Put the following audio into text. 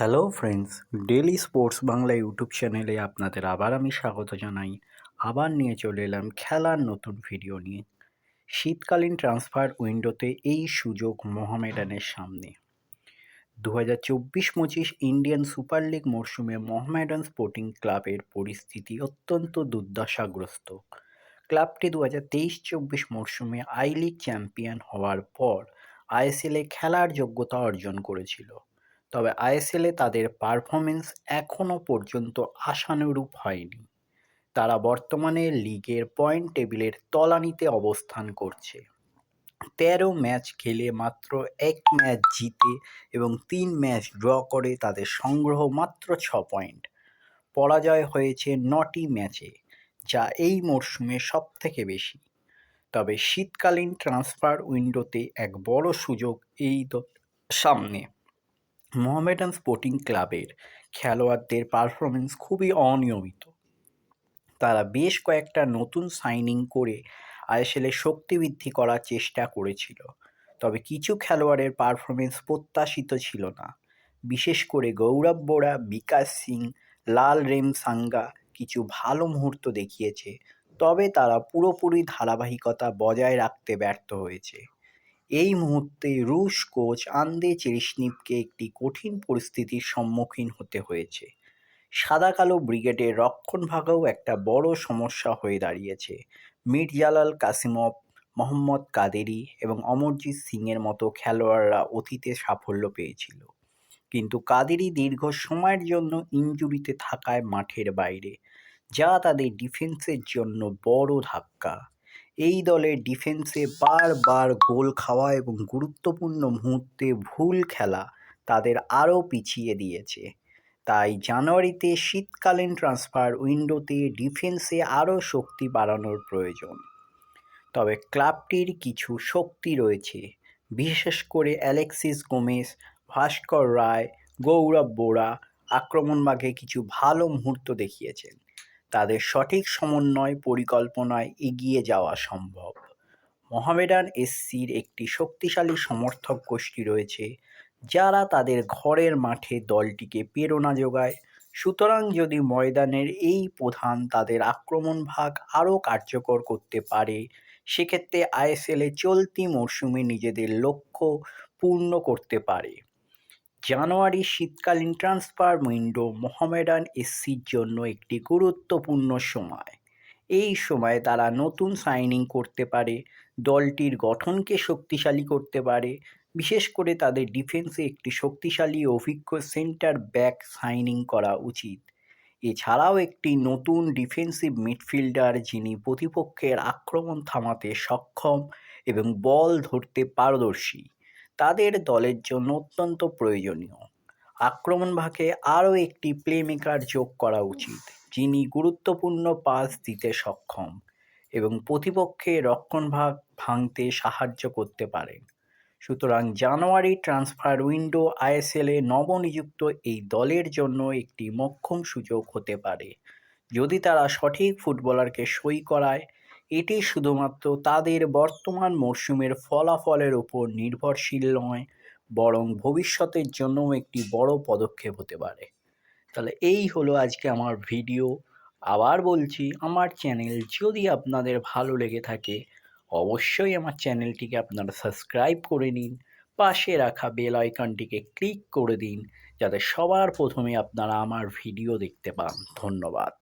Hello friends daily sports Bangla YouTube চ্যানেলে আপনাদের আবার আমি স্বাগত জানাই। আবার নিয়ে চলে এলাম খেলার নতুন ভিডিও নিয়ে। শীতকালীন ট্রান্সফার উইন্ডোতে এই সুযোগ মোহামেডানের সামনে। দু হাজার চব্বিশ পঁচিশ ইন্ডিয়ান সুপার লিগ মরশুমে মোহামেডান স্পোর্টিং ক্লাবের পরিস্থিতি অত্যন্ত দুর্দশাগ্রস্ত। ক্লাবটি দু হাজার তেইশ চব্বিশ মরশুমে আই লিগ চ্যাম্পিয়ন হওয়ার পর আইএসএলে খেলার যোগ্যতা অর্জন করেছিল। তবে আইএসএলে তাদের পারফরমেন্স এখনও পর্যন্ত আশানুরূপ হয়নি। তারা বর্তমানে লিগের পয়েন্ট টেবিলের তলানিতে অবস্থান করছে। তেরো ম্যাচ খেলে মাত্র এক ম্যাচ জিতে এবং তিন ম্যাচ ড্র করে তাদের সংগ্রহ মাত্র ছ পয়েন্ট পরাজয় হয়েছে নটি ম্যাচে যা এই মরশুমে সব থেকে বেশি। তবে শীতকালীন ট্রান্সফার উইন্ডোতে এক বড় সুযোগ এই সামনে। মোহামেডান স্পোর্টিং ক্লাবের খেলোয়াড়দের পারফরমেন্স খুবই অনিয়মিত। তারা বেশ কয়েকটা নতুন সাইনিং করে আইএসএলে শক্তি বৃদ্ধি করার চেষ্টা করেছিল। তবে কিছু খেলোয়াড়ের পারফরমেন্স প্রত্যাশিত ছিল না। বিশেষ করে গৌরব বোরা বিকাশ সিং, লাল রেম সাঙ্গা কিছু ভালো মুহূর্ত দেখিয়েছে, তবে তারা পুরোপুরি ধারাবাহিকতা বজায় রাখতে ব্যর্থ হয়েছে। এই মুহূর্তে রুশ কোচ আন্দে চেরিসনিভকে একটি কঠিন পরিস্থিতির সম্মুখীন হতে হয়েছে। সাদা কালো ব্রিগেডের রক্ষণভাগেও একটা বড় সমস্যা হয়ে দাঁড়িয়েছে। মির্জালাল কাসিমভ, মোহাম্মদ কাদেরি এবং অমরজিৎ সিংয়ের মতো খেলোয়াড়রা অতীতে সাফল্য পেয়েছিল। কিন্তু কাদেরি দীর্ঘ সময়ের জন্য ইনজুরিতে থাকায় মাঠের বাইরে, যা তাদের ডিফেন্সের জন্য বড় ধাক্কা। এই দলের ডিফেন্সে বারবার গোল খাওয়া এবং গুরুত্বপূর্ণ মুহূর্তে ভুল খেলা তাদের আরও পিছিয়ে দিয়েছে। তাই জানুয়ারিতে শীতকালীন ট্রান্সফার উইন্ডোতে ডিফেন্সে আরও শক্তি বাড়ানোর প্রয়োজন। তবে ক্লাবটির কিছু শক্তি রয়েছে, বিশেষ করে অ্যালেক্সিস গোমেস ভাস্কর রায় গৌরব বোরা আক্রমণভাগে কিছু ভালো মুহূর্ত দেখিয়েছেন। তাদের সঠিক সমন্বয়, পরিকল্পনায় এগিয়ে যাওয়া সম্ভব। মহামেডান এসসির একটি শক্তিশালী সমর্থক গোষ্ঠী রয়েছে, যারা তাদের ঘরের মাঠে দলটিকে প্রেরণা যোগায়। সুতরাং যদি ময়দানের এই প্রধান তাদের আক্রমণ ভাগ আরও কার্যকর করতে পারে, সেক্ষেত্রে আইএসএলে চলতি মরশুমে নিজেদের লক্ষ্য পূর্ণ করতে পারে। জানুয়ারি শীতকালীন ট্রান্সফার উইন্ডো মোহামেডান এসসির জন্য একটি গুরুত্বপূর্ণ সময়। এই সময়ে তারা নতুন সাইনিং করতে পারে, দলটির গঠনকে শক্তিশালী করতে পারে, বিশেষ করে তাদের ডিফেন্সে একটি শক্তিশালী অভিজ্ঞ সেন্টার ব্যাক সাইনিং করা উচিত। এছাড়াও একটি নতুন ডিফেন্সিভ মিডফিল্ডার যিনি প্রতিপক্ষের আক্রমণ থামাতে সক্ষম এবং বল ধরতে পারদর্শী। তাদের দলের জন্য অত্যন্ত প্রয়োজনীয়। আক্রমণ ভাগে আরও একটি প্লেমেকার যোগ করা উচিত, যিনি গুরুত্বপূর্ণ পাস দিতে সক্ষম এবং প্রতিপক্ষের রক্ষণভাগ ভাঙতে সাহায্য করতে পারেন। সুতরাং জানুয়ারি ট্রান্সফার উইন্ডো আইএসএলে নবনিযুক্ত এই দলের জন্য একটি মক্ষম সুযোগ হতে পারে। যদি তারা সঠিক ফুটবলারকে সই করায় এটি শুধুমাত্র তাদের বর্তমান মরশুমের ফলাফলের উপর নির্ভরশীল নয়, বরং ভবিষ্যতের জন্যও একটি বড় পদক্ষেপ হতে পারে। তাহলে এই হলো আজকে আমার ভিডিও। আবার বলছি, আমার চ্যানেল যদি আপনাদের ভালো লেগে থাকে, অবশ্যই আমার চ্যানেলটিকে আপনারা সাবস্ক্রাইব করে নিন, পাশে রাখা বেল আইকনটিকে ক্লিক করে দিন, যাতে সবার প্রথমে আপনারা আমার ভিডিও দেখতে পান। ধন্যবাদ।